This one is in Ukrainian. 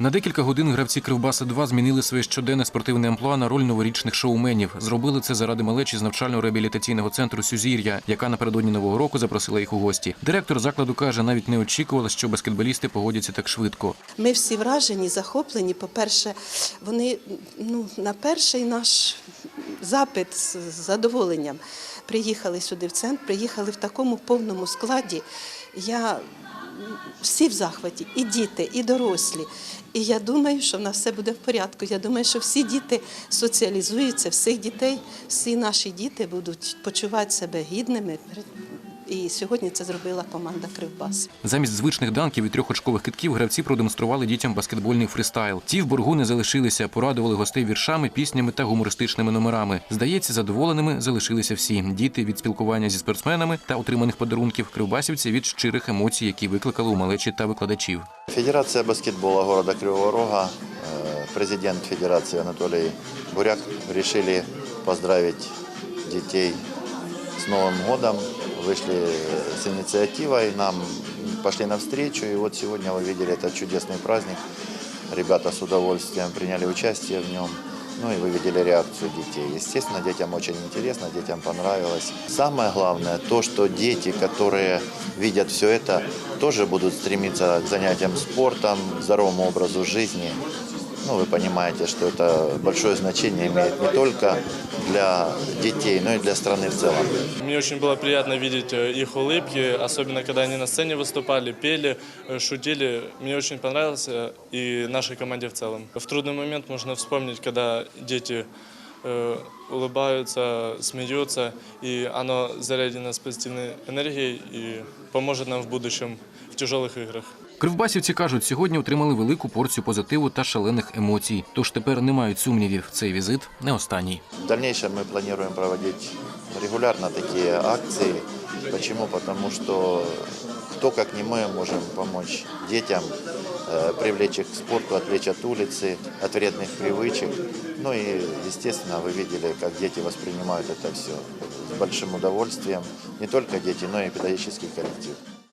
На декілька годин гравці Кривбаса 2 змінили своє щоденне спортивне амплуа на роль новорічних шоуменів. Зробили це заради малечі з навчально-реабілітаційного центру Сюзір'я, яка напередодні нового року запросила їх у гості. Директор закладу каже, навіть не очікувала, що баскетболісти погодяться так швидко. Ми всі вражені, захоплені. По-перше, вони ну, на перший наш запит з задоволенням приїхали сюди в центр, приїхали в такому повному складі. Я всі в захваті, і діти, і дорослі. І я думаю, що в нас все буде в порядку. Я думаю, що всі діти соціалізуються, всіх дітей, всі наші діти будуть почувати себе гідними. І сьогодні це зробила команда Кривбас. Замість звичних данків і трьохочкових китків гравці продемонстрували дітям баскетбольний фристайл. Ті в боргу не залишилися, порадували гостей віршами, піснями та гумористичними номерами. Здається, задоволеними залишилися всі діти від спілкування зі спортсменами та отриманих подарунків, кривбасівці від щирих емоцій, які викликали у малечі та викладачів. Федерация баскетбола города Кривого Рога, э, президент Федерации Анатолий Буряк решили поздравить детей с Новым годом. Вышли с инициативой, нам пошли навстречу. И вот сегодня вы видели этот чудесный праздник. Ребята с удовольствием приняли участие в нем. Ну и вы видели реакцию детей. Естественно, детям очень интересно, детям понравилось. Самое главное то, что дети, которые видят все это, тоже будут стремиться к занятиям спортом, здоровому образу жизни. Ну, вы понимаете, что это большое значение имеет не только для детей, но и для страны в целом. Мне очень было приятно видеть э, их улыбки, особенно когда они на сцене выступали, пели, э, шутили. Мне очень понравилось э, и нашей команде в целом. В трудный момент можно вспомнить, когда дети улыбаются, смеются, и оно зарядено с позитивной энергией и поможет нам в будущем в тяжелых играх. Кривбасівці кажуть, сьогодні отримали велику порцію позитиву та шалених емоцій. Тож тепер не мають сумнівів. Цей візит не останній. В дальнейшем мы планируем проводить регулярно такие акции. Почему? Потому что кто, как не мы, можем помочь детям, э, привлечь их к спорту, отвлечь от улицы, от вредных привычек. Ну и, естественно, вы видели, как дети воспринимают это все с большим удовольствием. Не только дети, но и педагогический коллектив.